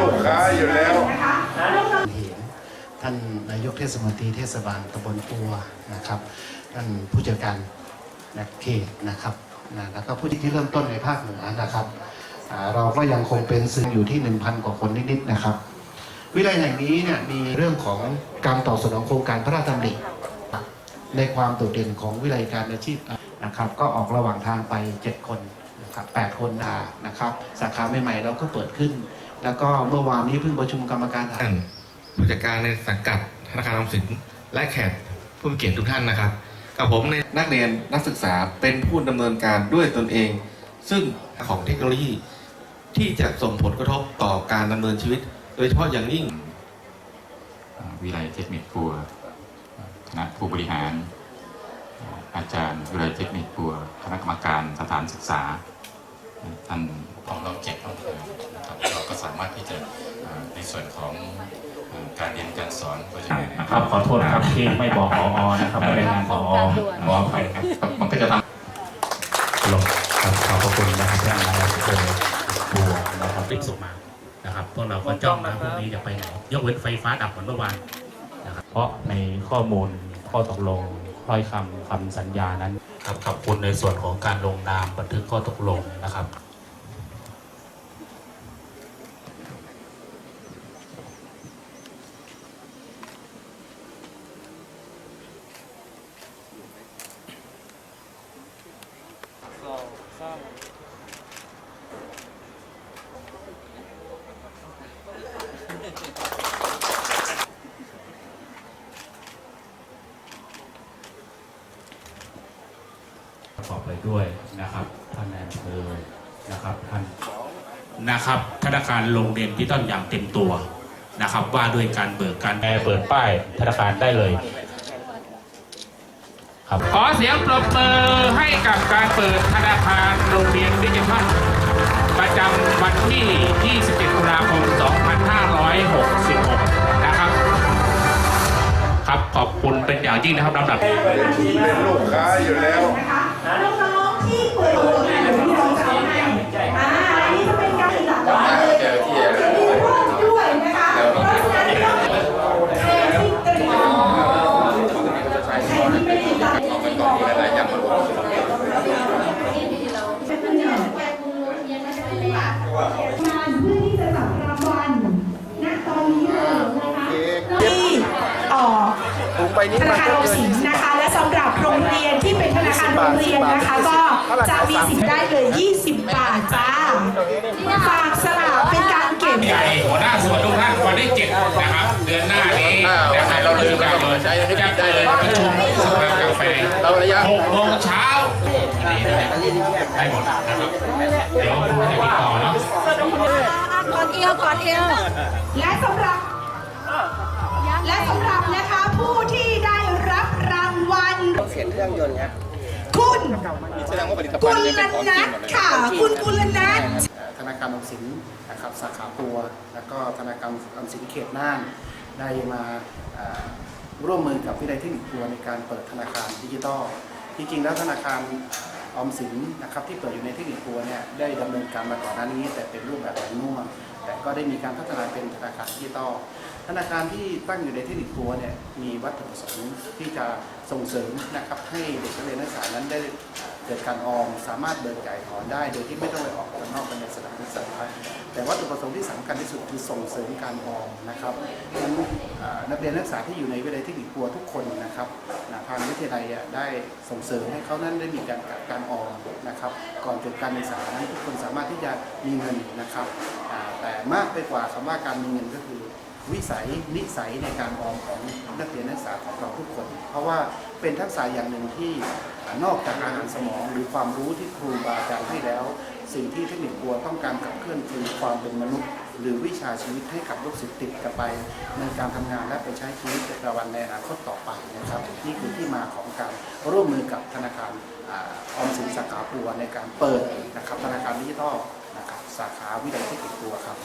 ลูกค้าอยู่แล้วเห็นท่านนายกเทศมนตรีเทศบาลตำบลปัวนะครับ ท่านผู้จัดการนะเขตนะครับนะแล้วก็ผู้ที่เริ่มต้นในภาคเหนือนะครับเราก็ยังคงเป็นซึ่งอยู่ที่ 1,000 กว่าคนนิดๆนะครับ วิทยาลัยแห่งนี้เนี่ยมีเรื่องของการตอบสนองโครงการพระราชดำริในความโดดเด่นของวิทยาลัยการอาชีพนะครับ ก็ออกระหว่างทางไป 7 คน นะครับ8คนอ่านะครับ สาขาใหม่ๆเราก็เปิดขึ้น แล้วก็เมื่อวานนี้เพิ่งประชุมกรรมการท่านผู้จัดการในสังกัดธนาคารออมสินและแขกผู้มีเกียรติทุกท่านนะครับ กับผมในนักเรียนนักศึกษาเป็นผู้ดำเนินการด้วยตนเอง ซึ่งของเทคโนโลยี ที่จะส่งผลกระทบต่อการดำเนินชีวิต โดยเฉพาะอย่างยิ่งอ่าวิไลเทคนิคปัวคณะผู้บริหารอ่าอาจารย์วิไลเทคนิคปัวคณะกรรมการสถานศึกษาาก็สามารถที่จะอ่าในส่วนของอ่าการเรียนการสอนก็จะนะครับขอโทษนะครับที่ไม่บอกพอนะครับไม่ได้งานพอขออภัยครับมันก็จะทำลงครับขอบพระคุณนะครับท่านนายกอำเภอบัวนะครับรีบส่งมานะครับพวกเราก็จ้องนะพรุ่งนี้จะไปไหนยกเว้นไฟฟ้าดับเหมือนเมื่อวานนะครับเพราะในข้อมูลข้อตกลงถ้อยคำคำสัญญานั้นครับขอบคุณในส่วนของการลงนามบันทึกข้อตกลงนะครับ ประกอบไปด้วยนะครับท่านนายอำเภอนะครับท่านนะครับธนาคารลงเรียนที่ต้นอย่างเต็มตัวนะครับ ว่าด้วยการเบิกการแปรเปิดป้ายธนาคารได้เลยครับขอเสียงปรบมือให้กับการเปิดธนาคารโรงเรียนดิจิทัล ประจำวันที่ 27 ตุลาคม 2566 นะครับ ครับขอบคุณเป็นอย่างยิ่งนะครับลำดับ เป็นลูกค้าอยู่แล้ว นะคะน้องๆที่เปิดตัวกันอยู่ที่เราจะเอาให้อ่าอันนี้จะเป็นการหลักหลายเลยจะมีเพิ่มด้วยนะคะเพราะฉะนั้นต้องใครที่เตรียมใครที่ไม่ได้ติดตามเป็นก่อนหลายอย่างมารวม งานเพื่อที่จะจับรางวัลณตอนนี้เลยนะคะที่ออกธนาคารออมสินนะคะ และสำหรับโรงเรียนที่เป็นธนาคารโรงเรียนนะคะ ก็จะมีสิทธิ์ได้เลย 20 บาทจ้าฝากสลากเป็นการเก็บ ใหญ่หัวหน้าส่วนทุกท่านวันที่เจ็ดนะครับ เดือนหน้านี้นะครับเราลืมกันเลยจะเปิดประชุมสภากาแฟหกโมงเช้า ได้หมดนะครับเดี๋ยวให้ติดต่อเนาะกอดเอวกอดเอวและสำหรับ และสำหรับนะคะผู้ที่ได้รับรางวัลเสียงเครื่องยนต์ครับคุณแสดงว่าผลิตกุภัณฑ์ลเนี่ยเป็นของจรินังทหมดเลยค่ะ คุณกุลนัทธนาคารออมสินนะครับสาขาปัว แล้วก็ธนาคารออมสินเขตน่านได้มาร่วมมือกับวิทยาลัยเทคนิคปัวในการเปิดธนาคารดิจิทัลจริงๆแล้วธนาคาร ออมสินนะครับที่เปิดอยู่ในเทคนิคปัวเนี่ยได้ดำเนินการมาก่อนหน้านี้ แต่เป็นรูปแบบแผนน่วมแต่ก็ได้มีการพัฒนาเป็นธนาคารดิจิตอลธนาคารที่ตั้งอยู่ในเทคนิคปัวเนี่ยมีวัตถุประสงค์ที่จะส่งเสริมนะครับให้เด็กนักเรียนนักศึกษานั้นได้เกิดการออมสามารถเบิกจ่ายถอนได้ โดยที่ไม่ต้องไปออกข้างนอกไปในสถานศึกษา แต่วัตถุประสงค์ที่สำคัญที่สุดคือส่งเสริมการออมนะครับนั้นนักเรียนนักศึกษาที่อยู่ในวิทยาลัยเทคนิคปัวทุกคนนะครับทางวิทยาลัยได้ส่งเสริมให้เขานั้นได้มีการการออมนะครับ ก่อนจบการศึกษานั้นทุกคนสามารถที่จะมีเงินนะครับ แต่มากไปกว่าคำว่าการมีเงินก็คือวิสัยนิสัยในการออมของนักเรียนนักศึกษาของเราทุกคน เพราะว่าเป็นทักษะอย่างหนึ่งที่นอกจากอาหารสมองหรือความรู้ที่ครูบาอาจารย์ให้แล้ว สิ่งที่เทคนิคบัวต้องการขับเคลื่อนคือความเป็นมนุษย์ หรือวิชาชีวิตให้กับลูกศิษย์ติดกันไป ในการทำงานและไปใช้ชีวิตประวันในอนาคตต่อไปนะครับนี่คือที่มาของการร่วมมือกับธนาคารออมสินสาขาปัวในการเปิดนะครับธนาคารดิจิทัลนะครับสาขาวิทยาเทคนิคปัวครับ